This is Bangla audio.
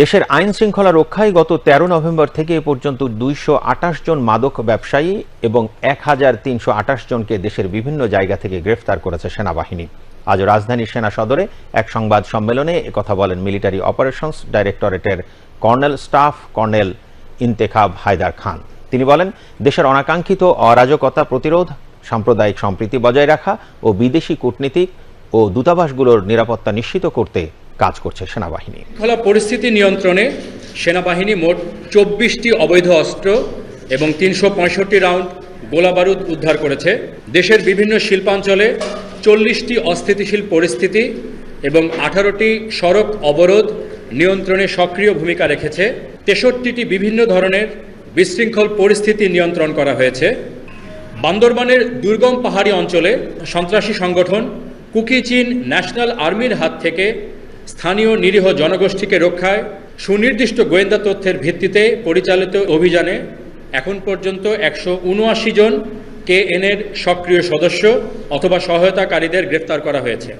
দেশের আইন শৃঙ্খলা রক্ষায় গত তেরো নভেম্বর থেকে এ পর্যন্ত দুইশো আটাশ জন মাদক ব্যবসায়ী এবং এক হাজার তিনশো আটাশ জনকে দেশের বিভিন্ন জায়গা থেকে গ্রেফতার করেছে সেনাবাহিনী। আজ রাজধানীর সেনা সদরে এক সংবাদ সম্মেলনে একথা বলেন military operations ডাইরেক্টরেটের colonel staff colonel Intekhab Haider Khan. তিনি বলেন, দেশের অনাকাঙ্ক্ষিত অরাজকতা প্রতিরোধ, সাম্প্রদায়িক সম্প্রীতি বজায় রাখা ও বিদেশি কূটনীতিক ও দূতাবাসগুলোর নিরাপত্তা নিশ্চিত করতে কাজ করছে সেনাবাহিনী। শৃঙ্খলা পরিস্থিতি নিয়ন্ত্রণে সেনাবাহিনী মোট চব্বিশটি অবৈধ অস্ত্র এবং তিনশো পঁয়ষট্টি রাউন্ড গোলাবারুদ উদ্ধার করেছে। দেশের বিভিন্ন শিল্পাঞ্চলে চল্লিশটি অস্থিতিশীল পরিস্থিতি এবং আঠারোটি সড়ক অবরোধ নিয়ন্ত্রণে সক্রিয় ভূমিকা রেখেছে। তেষট্টিটি বিভিন্ন ধরনের বিশৃঙ্খল পরিস্থিতি নিয়ন্ত্রণ করা হয়েছে। বান্দরবানের দুর্গম পাহাড়ি অঞ্চলে সন্ত্রাসী সংগঠন কুকি চীন ন্যাশনাল আর্মির হাত থেকে স্থানীয় নিরীহ জনগোষ্ঠীকে রক্ষায় সুনির্দিষ্ট গোয়েন্দা তথ্যের ভিত্তিতে পরিচালিত অভিযানে এখন পর্যন্ত একশো উনআশি জন কে এনের সক্রিয় সদস্য অথবা সহায়তাকারীদের গ্রেপ্তার করা হয়েছে।